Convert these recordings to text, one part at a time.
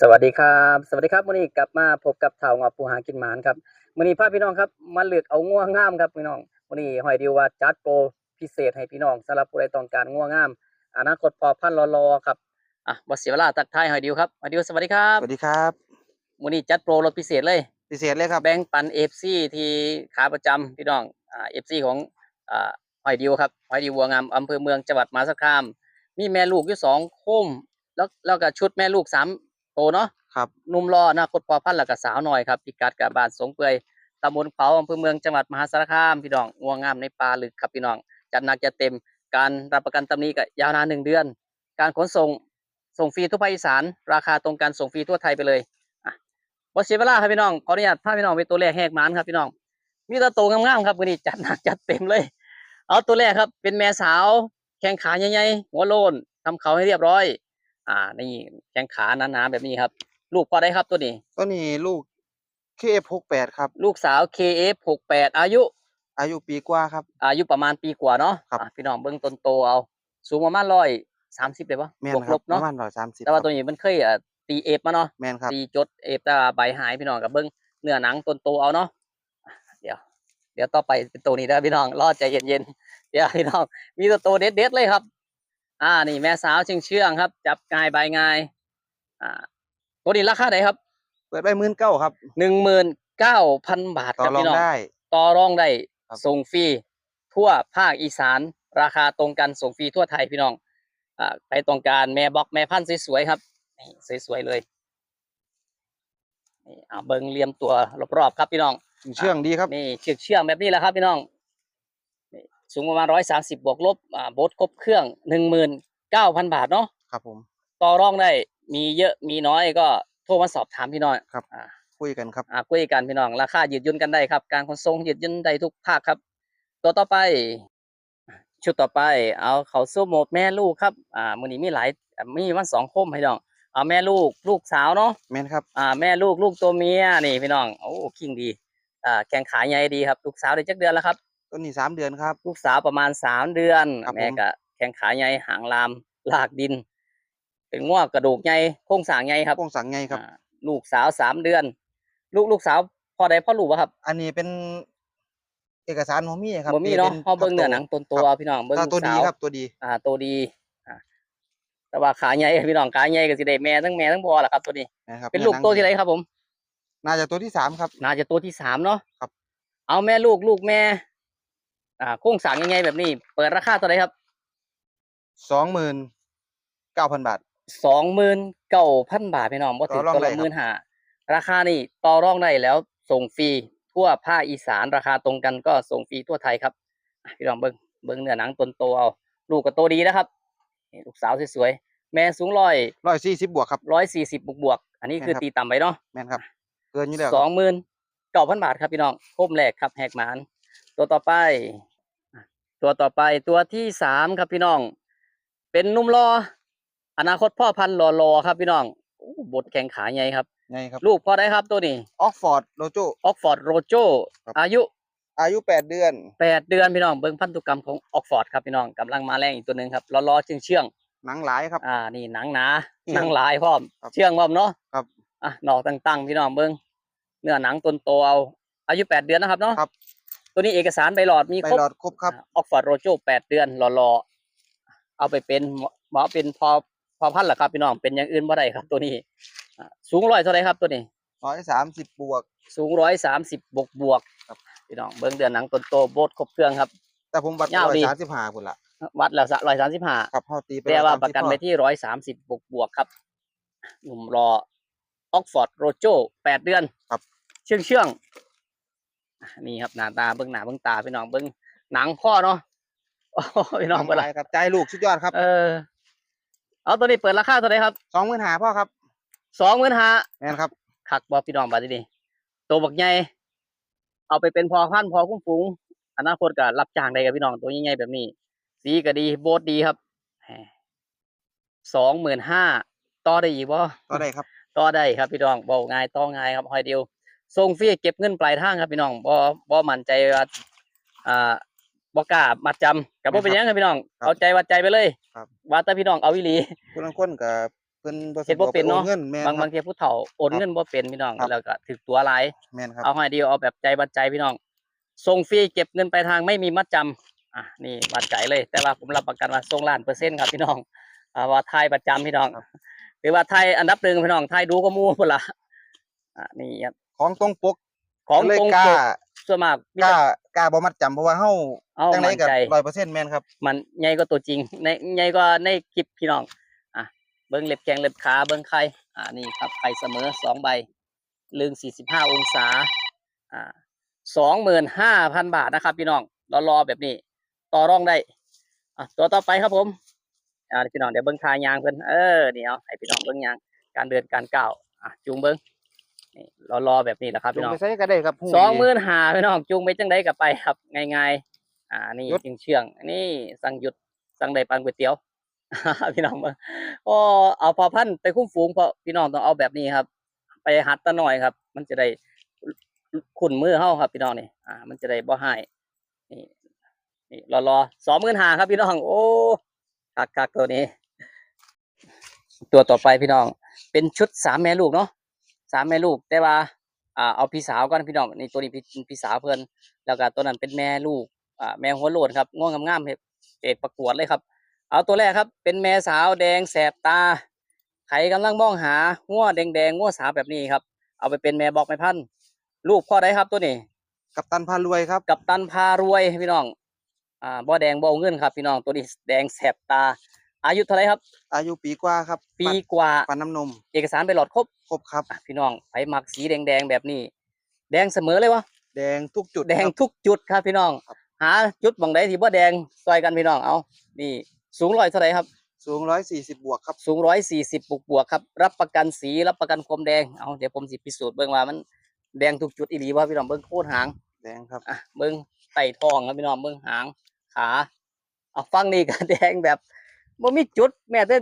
สวัสดีครับ สวัสดีครับวันนี้กลับมาพบกับเท่างอปูหากินหมานครับวันนี้พาพี่น้องครับมาเลือกเอาง่วงงามครับพี่น้องวันนี้หอยดิวว่าจัดโปรพิเศษให้พี่น้องสำหรับผู้ใดต้องการง่วงงาม อนาคตพอพันธุ์รอๆครับอะบ่เสียเวลาตักทายหอยดิวครับหอยดิวสวัสดีครับสวัสดีครับวันนี้จัดโปรลดพิเศษเลยพิเศษเลยครับแบ่งปันเอฟซีที่ขาประจำพี่น้องอ่าเอฟซีของอ่าหอยดิวครับหอยดิววัวงามอำเภอเมืองจังหวัดมหาสารคาม มีแม่ลูกอยู่สองโคมแล้วแล้วก็ชุดแม่ลูกสาม โตวเนาะครับหนุ่มรออนาคตพอพันธุ์แล้วก็สาวหน่อยครับพิกัดกับบ้านสงเปื่อยตำบลเขาอำเภอเมืองจังหวัดมหาสารคามพี่น้องงัวงามในป่าลึกครับพี่น้องจัดหนักจะเต็มการรับประกันตำหนี้ก็ยาวนานหนึ่งเดือน การขนส่งส่งฟรีทั่วภาคอีสาน ราคาตรงกันส่งฟรีทั่วไทยไปเลยอะบ่เสียเวลาครับพี่น้องขออนุญาตพาพี่น้องไปตัวแรกแหกหมานครับพี่น้อง มีแตัวโตวงามๆครับวันนี้จัดหนักจัดเต็มเลย เอาตัวแรกครับ เป็นแม่สาว แข้งขาใหญ่ๆหัวโลนทำเขาให้เรียบร้อย อ่า นี่แข้งขาหนาๆแบบนี้ครับ ลูกพอได้ครับตัวนี้ ตัวนี้ลูกเคฟหกแปดครับ ลูกสาว KF68 อายุ อายุปีกว่าครับ อายุประมาณปีกว่าเนาะครับ อะพี่น้องเบิ้งต้นโตเอา สูงประมาณร้อยสามสิบเลยปะแมนบวกคลรับบปเนาะ ระมาณร้อยสามสิบแต่ว่าตัวนี้มันเคยอะตีเอฟมาเนาะ แมนครับ ตีจดเอฟแต่ว่าใบหายพี่น้องกับเบิ้งเนื้อหนังต้นโตเอาเนาะอะเดี๋ยว เดี๋ยวต่อไปเป็นตัวนี้นะพี่น้องรอใจเย็นๆเดี๋ยวพี่น้องมีตัวโตเด็ดๆเลยครับ อ่านี่แม่สาวเชื่องเชื่องๆครับ จับง่ายใบง่ายอ่าตัวนี้ราคาไหนครับเปิดไปหมื่นเก้าครับหนึ่งหมื่นเก้าพันบาทต่อครับรองพี่น้องได้ต่อรองได้ครับส่งฟรีทั่วภาคอีสาน ราคาตรงกันส่งฟรีทั่วไทยพี่น้องอ่าใครต้องการแม่บล็อกแม่พันธุ์สวยๆครับนี่สวยๆเลยนี่อ่าเบิงเหลี่ยมตัวรอบๆครับพี่น้องเชื่องดีครับนี่เชือกเชื่องแบบนี้แหละครับพี่น้องนี่ สูงประมาณร้อยสามสิบบวกลบอ่าโบทครบเครื่องหนึ่งหมื่นเก้าพันบาทเนาะครับผม ต่อรองได้มีเยอะมีน้อยก็โทรมาสอบถามพี่น้อยครับ อ่าคุยกันครับอ่าคุยกันพี่น้องราคายืดหยุ่นกันได้ครับ การขนส่งยืดหยุ่นได้ทุกภาคครับ ตัวต่อไป ชุดต่อไป เอาเขาสู้โหมดแม่ลูกครับอ่ามือนี้มีหลายอ่ามีมันสองคมพี่น้องเอาแม่ลูกลูกสาวเนาะแมนครับอ่าแม่ลูกลูกตัวเมียนี่พี่น้องโอ้คิงดีอ่าแข้งขาใหญ่ดีครับ ลูกสาวได้จักเดือนแล้วครับ ตัวนี้สามเดือนครับ ลูกสาวประมาณสามเดือน ครับผม แม่ก็แข้งขาใหญ่หางลามลากดิน เป็นงอกกระดูกใหญ่โครงสร้างใหญ่ครับโครงสังไงครับ อ่าลูกสาวสามเดือน ลูกลูกสาวพอได้พ่อลูกวะครับอันนี้เป็นเอกสารของมีครับบ่มีเนาะป็พอเบิ่งเนื้อหนังครับต้นตัวครับพี่น้องเบิ่งอ่าลูตัวกดีสาว ครับตัวดี อ่าตัวดีอ่าแต่ว่าขาใหญ่พี่น้องขาใหญ่ก็สิได้แม่ทั้งแม่ทั้งพ่อล่ะครับ ตัวนี้ นะครับเป็นลูกตัวที่ไหนครับผม น่าจะตัวที่สามครับ น่าจะตัวที่สามเนาะครับ เอาแม่ลูกลูกแม่ อ่าโครงสร้างยังไงแบบนี้ เปิดราคาตัวไหนครับสองหมื่นเก้าพันบาท สองหมื่นเก้าพันบาทพี่น้องบ่ถึต่งอรองตัวได้ละครับ หมื่นห้าราคานี่ต่อรองได้แล้วส่งฟรีทั่วภาคอีสานราคาตรงกันก็ส่งฟรีทั่วไทยครับอะพี่น้องเบิ่งเบิ่งเนื้อหนังต้นโตเอา ลูกก็โตดีนะครับนี่ลูกสาวสวยๆแม่สูงร้อยร้อยสี่สิบบวกครับ ร้อยสี่สิบบวกบวกๆอันนี้คือแม่นครับ ตีต่ำไปเนาะ แมนครับ เกินอยู่แล้วสองหมื่นเก้าพันบาทครับพี่น้องโคมแรกครับแหกหมาน ตัวต่อไปอะตัวต่อไปตัวที่สามครับพี่น้อง เป็นหนุ่มรอ อนาคตพ่อพันธุ์รอๆครับพี่น้องโอ้บทแข่งขาใหญ่ครับไงครับลูกพอได้ครับตัวนี้ออกฟอร์ดโลโจออกฟอร์ดโรโจครับอายุ อายุแปดเดือนแปดเดือนพี่น้องเบิ้งพันธุกรรมของออกฟอร์ดครับพี่น้องกำลังมาแรงอีกตัวหนึ่งครับรอๆเชื่องเชื่องๆหนังหลายครับ อ่านี่หนังหนาเชื่หองนังหลายพร้อมครับเชื่องพร้อมเนาะครับอะหนอกตั้งๆพี่น้องเบิ้งเนื้อหนังต้นโตเอาอายุแปดเดือนนะครับเนาะครับ ตัวนี้เอกสารใบหลอดมีไปครบหลอดครบครับออกฟอร์ดโรโจแปดเดือนรอๆเอาไปเป็นหมอหมอเป็นพอพอพันธุ์เหรอครับพี่น้องเป็นอย่างอื่นบ่ได้ครับ ตัวนี้อ่าสูงร้อยเท่าไหรครับตัวนี้ร้อยสามสิบบวก สูงร้อยสามสิบบวกบวกๆครับพี่น้องเบิ้งเดือนหนังต้นโตโบดครบเครื่องครับ แต่ผมวัดยาวร้อยดีสามสิบห้าพุ่นละวัดแล้วร้อยสามสิบห้าครับพ่อตีไปแต่ว่า130ประกันพ่อไปที่ร้อยสามสิบบวกบวกๆครับหนุ่มรอออกฟอร์ดโรโจแปดเดือนครับ เชื่องเชื่องอะ นี่ครับหน้าตาเบิ้งหน้าเบิ้งตาพี่น้องเบิ้งหนังข้อเนาะโอ้โหพี่น้องหเบิ้งลายครับใจลูกสุดยอดครับ เออ เอาตัวนี้เปิดราคาเท่าไหร่ครับสองหมื่นหาพ่อครับสองหมื่นห้าแม่นครับคักบอพี่น้องบาดนี้ตัวบักใหญ่เอาไปเป็นพอพันธุ์พอคุ้มฝูงอนาคตก็รับจ้างได้กับพี่น้องตัวใหญ่ๆแบบนี้ สีก็ดีโบดดีครับสองหมื่นห้าต่อได้อีกบ่ก็ได้ครับ ต่อได้ครับพี่น้องบ่ง่ายต่อง่ายครับหอยเดียว ส่งฟรีเก็บเงินปลายทางครับพี่น้องบ่บ่มั่นใจว่าอ่าบ่กล้ามัดจำกับบ่เป็นหยังครับพี่น้องครับเอาใจวัดใจไปเลยครับ ว่าแต่พี่น้องเอาวิลีคุณลังคนกับพิ่นบ่เฮ็ดบ่เป็นเนาะ โอเงินแม่นบางครับางทีผู้เฒ่าโอนครับเงินบ่เป็นพี่น้องครับ แล้วก็ถึกตัวหลาย แม่นครับเอาให้ดีเอาแบบใจบัดใจพี่น้องส่งฟรีเก็บเงินปลายทางไม่มีมัดจำอะนี่บัดใจเลย แต่ว่าผมรับประกันว่าส่งล้านเปอร์เซ็นต์ครับพี่น้องอ่าว่าไทยประจำพี่น้องหรือว่าไทยอันดับหนึ่งพี่น้องไทยดูก็มู่พุ่นละอะนี่ครับ ของตรงปกของเลยตรงกล้าปกส่วนมากมีกล้าแต่ กล้าบ่มัดจำเพราะว่าเฮาเอาจังไดมั่นก็ใจ100%แม่นครับ มันใหญ่กว่าตัวจริง ในใหญ่กว่าในคลิปพี่น้อง อะ เบิ้งเล็บแกงเล็บขาเบิ้งไข่อ่านี่ครับไข่เสมอสองใบลึงสี่สิบห้าองศา อ่าสองหมื่นห้าพันบาทนะครับ พี่น้องรอรอแบบนี้ ต่อรองได้ อะตัวต่อไปครับผม อ่าพี่น้องเดี๋ยวเบิ้งทายางเพิ่นเออเดี๋ยวให้พี่น้องเบิ้งยางการเดินการก้าวอะจูงเบิ้ง นี่รอรอแบบนี้แหละครับลพี่งน้อง ไปใส่ก็ได้ครับหูสองดีหมื่นหาพี่น้องจูงไปจังไดกับไปครับง่ายๆอ่านี่หยุดจึงเชื่อง นี่สั่งหยุดสั่งได้ปันก๋วยเตี๋ยว พี่น้องเบิ่งโอ้เอาพอพันธุ์ไปคุ้มฝูงเพราะพี่น้องต้องเอาแบบนี้ครับ ไปหัดตะหน่อยครับ มันจะได้ขุนมือเฮาครับ พี่น้องนี่อ่า มันจะได้บ่หายนี่นี่รอรอสองหมื่นหาครับ พี่น้อง โอ้คักคักตัวนี้ ตัวต่อไปพี่น้อง เป็นชุดสามแม่ลูกเนาะ สามแม่ลูกแต่ว่าอ่าเอาพี่สาวก่อนพี่น้องนี่ตัวนี้พี่พี่สาวเพิ่นแล้วก็ตัวนั้นเป็นแม่ลูกอ่าแม่หัวโลดครับง่วงงามๆเฮ็ดเอกประกวดเลยครับ เอาตัวแรกครับ เป็นแม่สาวแดงแสบตาใครกำลังมองหางัวแดงๆงัวสาวแบบนี้ครับ เอาไปเป็นแม่บอกแม่พันธุ์ลูกพ่อใดครับตัวนี้ กัปตันพารวยครับ กับตันพารวยพี่น้องอ่าบ่แดงบ่เอาเงินครับ พี่น้องตัวนี้แดงแสบตา อายุเท่าไหรครับ อายุปีกว่าครับ ปีกว่าฟันน้ำนม เอกสารไปหลอดครบ ครบครับอะพี่น้องไปหมักสีแดงๆแบบนี้ แดงเสมอเลยวะแดงทุกจุด แดงครับทุกจุดครับพี่น้องครับหาจุดบางใดที่บ่แดงซอยกันพี่น้อง เอานี่ สูงร้อยเท่าไหรครับ สูงร้อยสี่สิบบวกครับ สูงร้อยสี่สิบบวกบวกๆครับ รับประกันสี รับประกันความแดง เอาเดี๋ยวผมสิพิสูจน์เบิ่งว่ามันแดงทุกจุดอีหลีว่าพี่น้องเบิ่งโคตรหาง แดงครับ อะเบิ่งไต่ท้องครับพี่น้องเบิ่งหาง ขา เอาฟังนี่ก็แดงแบบ บ่มีจุดแม้แต่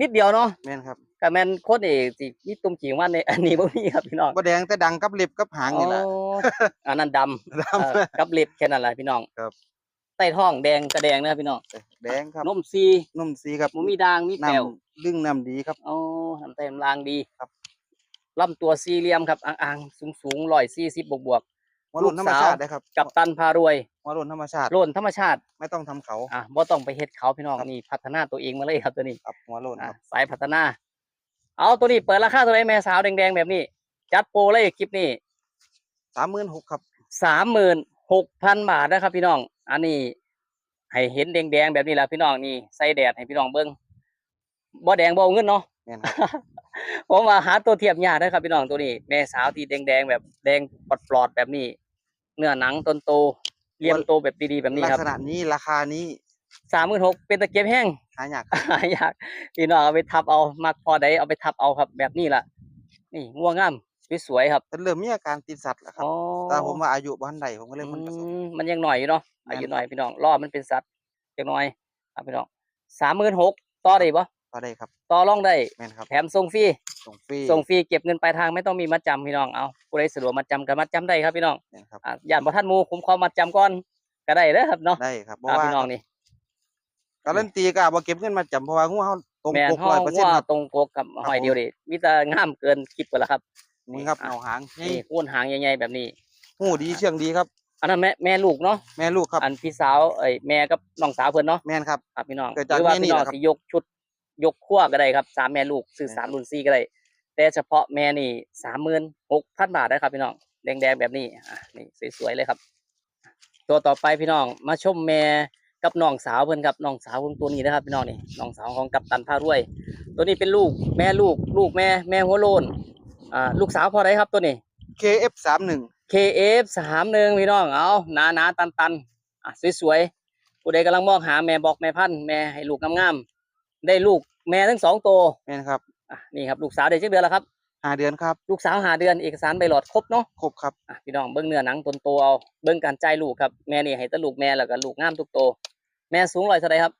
นิดเดียวเนาะแม่นครับก็แม่นคนเอกสิมีตุ่มขีงว่าในอันนี้บ่มีครับพี่น้องบ่แดงแต่ดังกับเล็บกับหางนี่แหละอ๋ออันนั้นดำดำเอ่อกับเล็บแค่นั้นแหละพี่น้องครับใต้ท้องแดงกระแดงนะครับพี่น้องแดงครับนมซีนุ่มสีครับหมูมีด่างมีน้แป้วำลึ่งน้ำดีครับอ๋อน้ำเต็มรางดีครับลำตัวสี่เหลี่ยมครับอ่างๆสูงสูงร้อยสี่สิบบวกบวก หัวโล้นลูกธรรมสาวชาติได้ครับๆกับตันพารวยหัวโล้นธรรมชาติโล่นธรรมชาติไม่ต้องทำเขาอะบ่ต้องไปเฮ็ดเขาพี่น้องครับนี่พัฒนาตัวเองมาเลยครับตัวนี้ครับหัวโล้นอะครับสายพัฒนา เอาตัวนี้เปิดราคาเท่าไหรแม่สาวแดงๆแบบนี้ จัดโปรเลยคลิปนี้สามหมื่นหกครับสามหมื่นหกพันบาทนะครับ พี่น้อง อันนี้ให้เห็นแดงๆแบบนี้แหละพี่น้องนี่ใส่แดดให้พี่น้องเบิ้งบ่แดงบ่เอาเงินเนาะแม่นครับผมว่าหาตัวเทียบยากนะครับพี่น้องตัวนี้ แม่สาวที่แดงๆแบบแดงปลอดๆแบบนี้ เนื้อหนังต้นโตเลี่ยมโตแบบดีๆแบบนี้ลัครับษณะนี้ราคานี้สามหมื่นหกเป็นตะเกียบแห้ง หายากครับหายากพี่น้องเอาไปทับเอามักพอใดเอาไปทับเอาครับ แบบนี้ล่ะ นี่ง่วงงามสวยๆครับเพิ่นเริ่มมีอาการติดสัตว์แล้วครับ อ๋อแต่ผมว่าอายุบ่ทันใดผมก็เลยมันผสม อืมมันยังหน่อยอยู่เนาะแม่นอายุหน่อยพี่น้องรอมันเป็นสัตว์จังหน่อยครับพี่น้องสามหมื่นหกต่อได้ปะ ก็ได้ครับต่อรองได้แม่นครับแถมส่งฟรีส่งฟรีส่งฟรีเก็บเงินปลายทางไม่ต้องมีมัดจำพี่น้องเอาผู้ใดสะดวกมัดจำกันมัดจำได้ครับพี่น้องแม่นครับอะย่านบ่ท่านหมูผมขอมัดจำก่อนก็ได้เด้อครับเนาะได้ครับเพอะราะว่าพี่น้องนี่การันตีก็บ่เก็บเงินมาจำเพราะว่างูเฮาตรงแม่นปกห้อง100%คว่ารับ ตรงโกกกับครับหอยเดียวดิมีแต่งามเกินคิดไปแล้วครับ นี่ครับอะ เอาหางนี่นี่โค่นหางใหญ่ๆแบบนี้ หูดีเชื่องดีครับ อันนั้นแม่แม่ลูกเนาะแม่ลูกครับ อันพี่สาวเอ้ยแม่กับน้องสาวเพิ่นเนาะแม่นครับ ครับพี่น้องเกิดหจากรือว่าแม่นี่พี่น้องแหละครับ สิยกชุด ยกขั้วก็ได้ครับสามแม่ลูกซื้อแม่นสามรุ่นสี่ก็ได้แต่เฉพาะแม่นี่สามหมื่นหกพันบาทนะครับ พี่น้องแดงๆแบบนี้อะนี่สวยๆเลยครับ ตัวต่อไปพี่น้องมาชมแม่กับน้องสาวเพิ่นครับน้องสาวเพิ่นตัวนี้นะครับพี่น้องนี่น้องสาวของกัปตันพารวย ตัวนี้เป็นลูกแม่ลูก ลูกแม่แม่หัวโลนอ่าลูกสาวพอไดครับตัวนี้ KF31 KF สามหนึ่งพี่น้องเอาหนาหนาตันตันๆอะสวยๆผู้ใดกำลังมองหาแม่บอกแม่พันธุ์แม่ให้ลูกงามๆ ได้ลูกแม่ทั้งสองตัวแม่นครับอะนี่ครับลูกสาวได้จักเดือนแล้วครับห้าเดือนครับลูกสาวหาเดือนเอกสารใบหลอดครบเนาะครบครับอะพี่น้องเบิ้งเนื้อหนังต้นโตเอาเบิ้งการใจายลูกครับแม่นี่ให้แตะลูกแม่แล้วก็ลูกงามทุกโตวแม่สูงร้อยเท่าไรครับ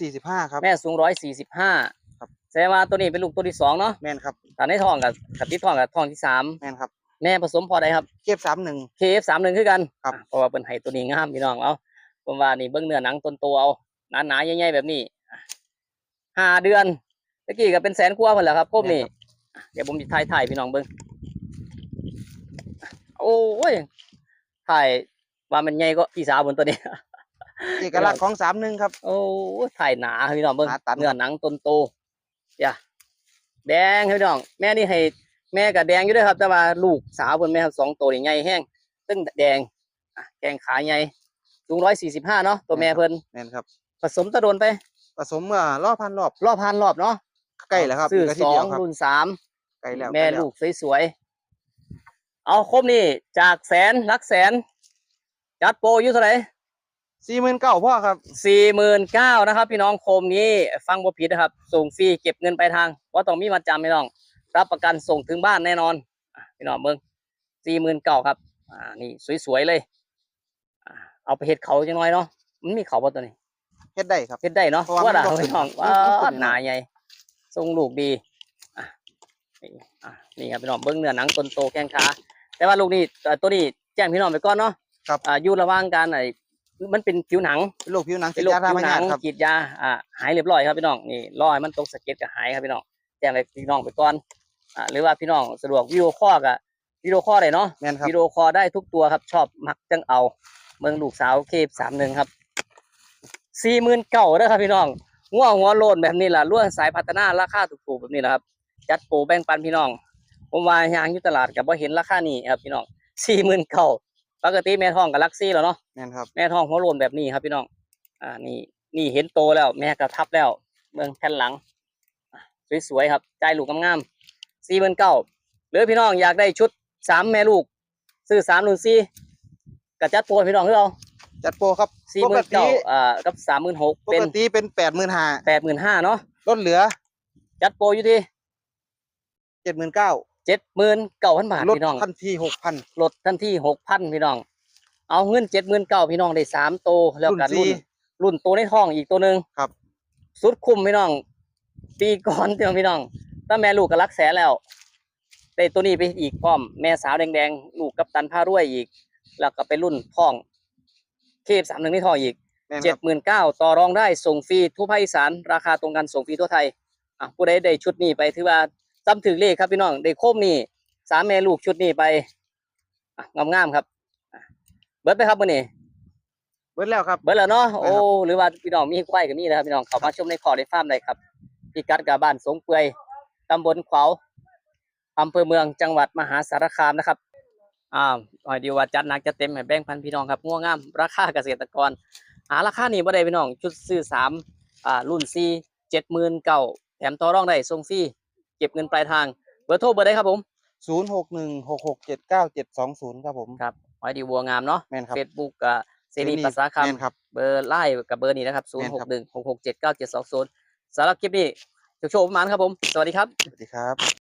145ครับแม่สูงร้อยสี่สิบห้าครับแสดงว่าตัวนี้เป็นลูกตัวที่สองเนาะแม่นครับตอนในท้องกับกับที่ท้องกับท้องที่สามแม่นครับแม่ผสมพอใดครับ KF31 KF สามหนึ่งคือกันครับอะเพราะว่าเป็นไห้ตัวนี้งามพี่น้องเอาผมว่านี่เบิ้งเนื้อหนังต้นโตเอาหนาหนาๆใหญ่ๆแบบนี้อะ ห้าเดือนเตะกี้ก็เป็นแสนกว่าเพิ่นแหละครับโคมนี่แม่นครับเดี๋ยวผมจะถ่ายถ่ายพี่น้องเบิ่งโอ้ยถ่ายว่ามันใหญ่ก็พี่สาวบนตัวนี้เอกลักษณ์ของสามหนึ่งครับ โอ้ยถ่ายหนาครับพี่น้องเบิ่งหนาตันเนื้อหนังต้นโตอย่าแดงครับพี่น้อง แม่นี่ให้แม่กับแดงอยู่ด้วยครับ แต่ว่าลูกสาวเพิ่นแม่ครับสองตัวนี่ใหญ่แห้งตึ้งแดงอะแกงขาใหญ่สูงร้อยสี่สิบห้าเนาะตัวแม่เพิ่นแม่นครับ ผสมตะโดนไป ผสมเมื่อรอบพันรอบรอบพันรอบเนาะใกล้แล้วครับซื้ออีกาทิตสย์อเดียงวครับรุ่นสามใกล้แล้วแม่ใกล้แล้วลูกสวยๆเอาครบนี่จากแสนหลักแสนจัดโปรอยู่เท่าไหร่สี่หมื่นเก้าพ่อครับสี่หมื่นเก้านะครับ พี่น้องโคมนี้ฟังบ่ผิดนะครับ ส่งฟรีเก็บเงินไปลายทางว่าต้องมีมาจำพี่น้อง รับประกันส่งถึงบ้านแน่นอนอะพี่น้องเบิ้งสี่หมื่นเก้าครับ อ่านี่สวยๆเลยอ่าเอาไปเห็ดเขาจังน้อยเนาะมันมีเขาป่ะตัวนี้เฮ็ดได้ครับ เฮ็ดได้เนาะเพราะว่าว่าด่ามันบ่พี่น้องขึ้นว่ามันขึ้น หนาใหญ่ทรงลูกดีอะนี่อะนี่ครับพี่น้องเบิ้งเนื้อหนังต้นโตแข้งขาแต่ว่าลูกนี่เอ่อตัวนี้แจ้งพี่น้องไปก่อนเนาะครับ อ่าอยู่ระหว่างการไอ้มันเป็นผิวหนัง เป็นโรคผิวหนังเป็ตินดโรคยาทาผิวพหนัยางธิครับกรีดยาอ่าหายเรียบร้อยครับพี่น้องนี่รอให้มันตกสะเก็ดก็หายครับพี่น้องแจ้งไปพี่น้องไปก่อนอ่าหรือว่าพี่น้องสะดวกวิดีโอคอลกับวิดีโอคอลได้เนาะแม่นครับ วิดีโอคอลได้ทุกตัวครับชอบมักจังเอา เมืองลูกสาวเคฟสามหนึ่งครับ สี่หมื่นเก่าเด้อครับพี่น้องง่วงหัวโลนแบบนี้ล่ะล้วนสายพัฒนาราคาถูกๆแบบนี้แหละครับจัดโปรแบ่งปันพี่น้องผมว่ายางอยู่ตลาดกับว่าเห็นราคานี้ครับพี่น้องสี่หมื่นเก่าปกติแม่ทองกับลักซี่แล้วเนาะแม่นครับแม่ทองหัวโลนแบบนี้ครับพี่น้อง อ่านี่นี่เห็นโตแล้ว แม่กระทับแล้วเมืองแผ่นหลังอะสวยๆครับใจลูกงามๆสี่หมื่นเก้าหรือพี่น้องอยากได้ชุดสามแม่ลูกซื้อสามรุ่นสี่กระจัดโปรให้พี่น้องคือเรา จัดโปรครับสี่ปหมื่กนติเก้าอ่ากับสามหมื่นหกปเป็นกติเป็นแปดหมื่นห้าแปดหมื่นห้าเนาะลดเหลือจัดโปรอยู่ที่เจ็ดหมื่นเก้าเจ็ดหมื่นเก้าพันบาทลดพี่น้องทันทีหกพัน ลดทันทีหกพันพี่น้อง เอาเงินเจ็ดหมื่นเก้าพี่น้องได้สามโตแล้วกันรุ่รุ่นนสี่รุ่นโตในท้องอีกตัวหนึ่งครับ สุดคุ้มพี่น้อง ปีก่อนเตียงพี่น้อง ถ้าแม่ลูกก็รักแสนแล้ว ได้ตัวนี้ไปอีกพร้อม แม่สาวแดงๆ ลูกกับตันผ้ารวยอีก แล้วก็ไปรุ่นท้อง เคฟสามหนึ่งในท้องอีกแม่นคเจ็ดรับหมื่นเก้าต่อรองได้ส่งฟรีทั่วภาคอีสานราคาตรงกันส่งฟรีทั่วไทยอะผู้ใดได้ชุดนี้ไปถือว่าจำถึงเลขครับพี่น้องได้โคมนี่สามแม่ลูกชุดนี้ไปอะงามๆครับอะเบิร์ดไปครับมื่อนี้ เบิดแล้วครับ เบิร์ดแล้วเนาะครับโอ้หรือว่าพี่น้องมีควายกับนี่นะครับพี่น้องเข้ามาชมในคอในฟาร์มได้ครับพิกัดกับบ้านสงเปื่อยตำบลขวาวอำเภอเมืองจังหวัดมหาสารคามนะครับ อ่าหอยดีว่าจัดหนักจะเต็มให้แบ่งพันพี่น้องครับง่วงงาม ราคาเกษตรกรหาราคานี่บ่ได้พี่น้องชุดซื้อสามอ่ารุ่นสี่เจ็ดหมื่นเก้าแถมต่อรองได้ส่งฟรีเก็บเงินปลายทางเบอร์โทรเบอร์ได้ครับผมศูนย์หกหนึ่งหกหกเจ็ดเก้าเจ็ดสองศูนย์ครับผมครับหอยดีวัวงามเนาะแม่นครับเฟซบุ๊กอ่าเสรีภาษาคแม่นครับำเบอร์ไลน์กับเบอร์นี้นะครับศูนแม่ย์นหครักบหนึ่งหกหกเจ็ดเก้าเจ็ดสองศูนย์สำหรับคลิปนี้โชคโชคประมาณครับผม สวัสดีครับ สวัสดีครับ